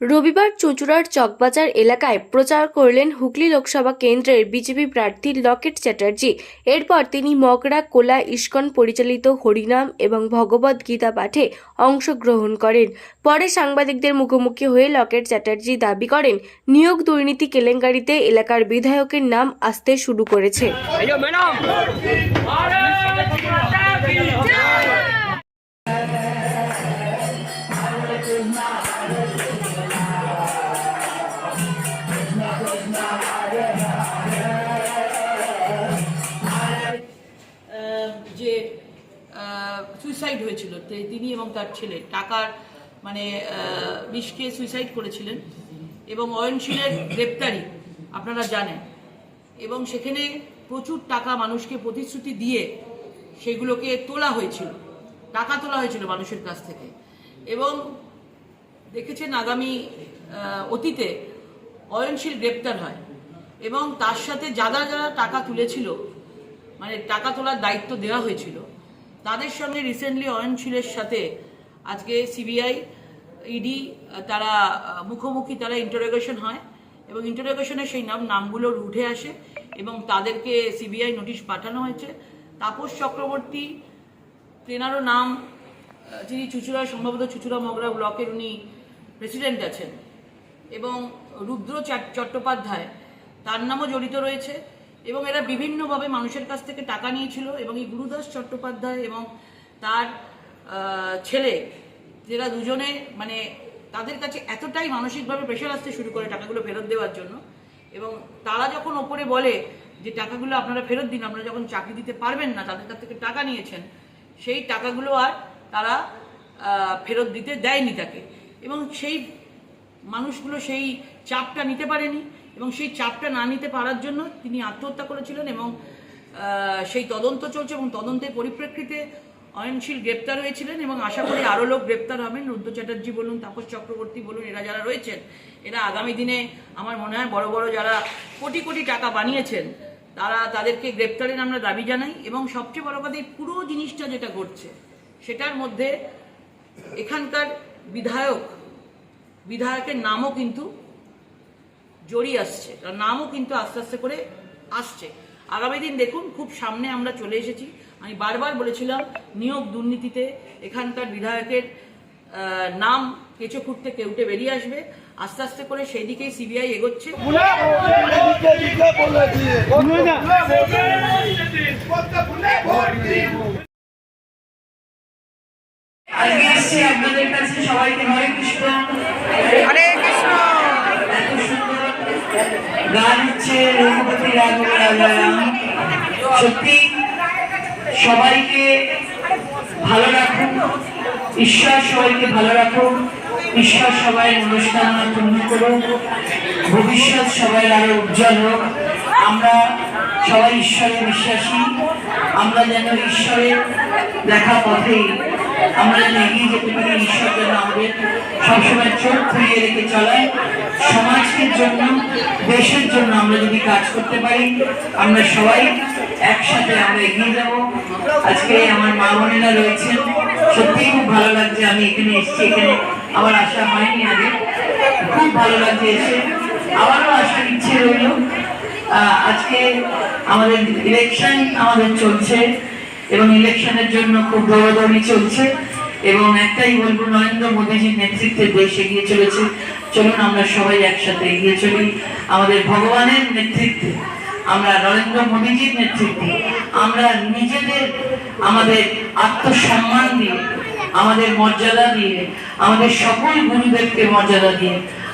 রবিবার চুঁচুড়ার চকবাজার এলাকায় প্রচার করলেন হুগলি লোকসভা কেন্দ্রের বিজেপি প্রার্থী লকেট চ্যাটার্জি। এরপর তিনি মগরা, কোলা, ইস্কন পরিচালিত হরিনাম এবং ভগবদ গীতা পাঠে অংশগ্রহণ করেন। পরে সাংবাদিকদের মুখোমুখি হয়ে লকেট চ্যাটার্জি দাবি করেন, নিয়োগ দুর্নীতি কেলেঙ্কারিতে এলাকার বিধায়কের নাম আসতে শুরু করেছে। সুইসাইড হয়েছিল। তিনি এবং তার ছেলে টাকার মানে বিষ খেয়ে সুইসাইড করেছিলেন এবং অয়নশীলের গ্রেপ্তারি, আপনারা জানেন। এবং সেখানে প্রচুর টাকা মানুষকে প্রতিশ্রুতি দিয়ে সেগুলোকে তোলা হয়েছিল। টাকা তোলা হয়েছিল মানুষের কাছ থেকে। এবং দেখেছেন আগামী অতীতে অয়নশীল গ্রেপ্তার হয় এবং তার সাথে যারা যারা টাকা তুলেছিল মানে টাকা তোলার দায়িত্ব দেওয়া হয়েছিল তাদের সঙ্গে রিসেন্টলি অয়নশীলের সাথে আজকে সিবিআই ইডি তারা মুখোমুখি তারা ইন্টারোগেশন হয় এবং ইন্টারোগেশনে সেই নাম নামগুলোর উঠে আসে এবং তাদেরকে সিবিআই নোটিশ পাঠানো হয়েছে। তাপস চক্রবর্তী, তেনারও নাম যিনি চুচুড়া সম্ভবত চুচুড়া মগরা ব্লকের উনি প্রেসিডেন্ট আছেন এবং রুদ্র চাট- চট্টোপাধ্যায়, তার নামও জড়িত রয়েছে। এবং এরা বিভিন্নভাবে মানুষের কাছ থেকে টাকা নিয়েছিল এবং এই গুরুদাস চট্টোপাধ্যায় এবং তার ছেলে, যেরা দুজনে মানে তাদের কাছে এতটাই মানসিকভাবে প্রেশার আসতে শুরু করে টাকাগুলো ফেরত দেওয়ার জন্য এবং তারা যখন ওপরে বলে যে টাকাগুলো আপনারা ফেরত দিন আপনারা যখন চাকরি দিতে পারবেন না, তাদের কাছ থেকে টাকা নিয়েছেন, সেই টাকাগুলো আর তারা ফেরত দিতে দেয়নি তাকে। এবং সেই মানুষগুলো সেই চাপটা নিতে পারেনি। এবং সেই চাপটা না নিতে পারার জন্য তিনি আত্মহত্যা করেছিলেন এবং সেই তদন্ত চলছে এবং তদন্তের পরিপ্রেক্ষিতে অয়নশীল গ্রেপ্তার হয়েছিলেন এবং আশা করি আরও লোক গ্রেপ্তার হবেন। রুদ্র চ্যাটার্জি বলুন, তাপস চক্রবর্তী বলুন, এরা যারা রয়েছেন, এরা আগামী দিনে আমার মনে হয় বড় বড় যারা কোটি কোটি টাকা বানিয়েছেন, তারা তাদেরকে গ্রেপ্তারের আমরা দাবি জানাই এবং সবচেয়ে বড় কথা, এই পুরো জিনিসটা যেটা ঘটছে, সেটার মধ্যে এখানকার বিধায়ক, বিধায়কের নামও কিন্তু জড়িয়ে আসছে। তার নামও কিন্তু আস্তে আস্তে করে আসছে। আগামী দিন দেখুন খুব সামনে আমরা চলে এসেছি। আমি বারবার বলেছিলাম নিয়োগ দুর্নীতিতে এখানকার বিধায়কের নাম কেঁচো খুঁড়তে কেউটে বেরিয়ে আসবে। আস্তে আস্তে করে সেই দিকেই সিবিআই এগোচ্ছে। আপনাদের কাছে সবাইকে হরে কৃষ্ণ হরে কৃষ্ণ এত সুন্দর গান হচ্ছে রঘুপতি রাঘব রাজারাম সত্যি, সবাইকে ভালো রাখুন, ঈশ্বর সবাইকে ভালো রাখুন, ঈশ্বর সবাই মনস্কামনা পূর্ণ করুন, ভবিষ্যৎ সবাই আরও উজ্জ্বল হোক। আমরা সবাই ঈশ্বরে বিশ্বাসী, আমরা যেন ঈশ্বরের দেখা পথেই আমরা যেন এগিয়ে যেতে পারি, ঈশ্বর সবসময় চোখ খুলিয়ে রেখে চলায় সমাজের জন্য, দেশের জন্য আমরা যদি কাজ করতে পারি, আমরা সবাই একসাথে আমরা এগিয়ে যাব। আজকে আমার মা বোনেরা রয়েছেন। সত্যিই খুব ভালো লাগছে, আমি এখানে এসেছি এখানে। আমার আশা হয়নি আগে। খুব ভালো লাগছে এসে। আবারও আসার ইচ্ছে রইল। আজকে আমাদের ইলেকশন আমাদের চলছে এবং ইলেকশনের জন্য খুব দৌড়াদৌড়ি চলছে। এবং একটাই বলব, নরেন্দ্র মোদীজির নেতৃত্বে দেশ এগিয়ে চলেছে। চলুন আমরা সবাই একসাথে এগিয়ে চলি। আমাদের ভগবানের নেতৃত্বে, আমরা নরেন্দ্র মোদীজির নেতৃত্বে, আমরা নিজেদের আমাদের আত্মসম্মান দিয়ে, আমাদের মর্যাদা দিয়ে, আমাদের সকল গুরুদেবকে মর্যাদা দিয়ে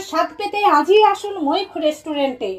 খাবারের স্বাদ পেতে আজই আসুন মৈখ রেস্টুরেন্টে।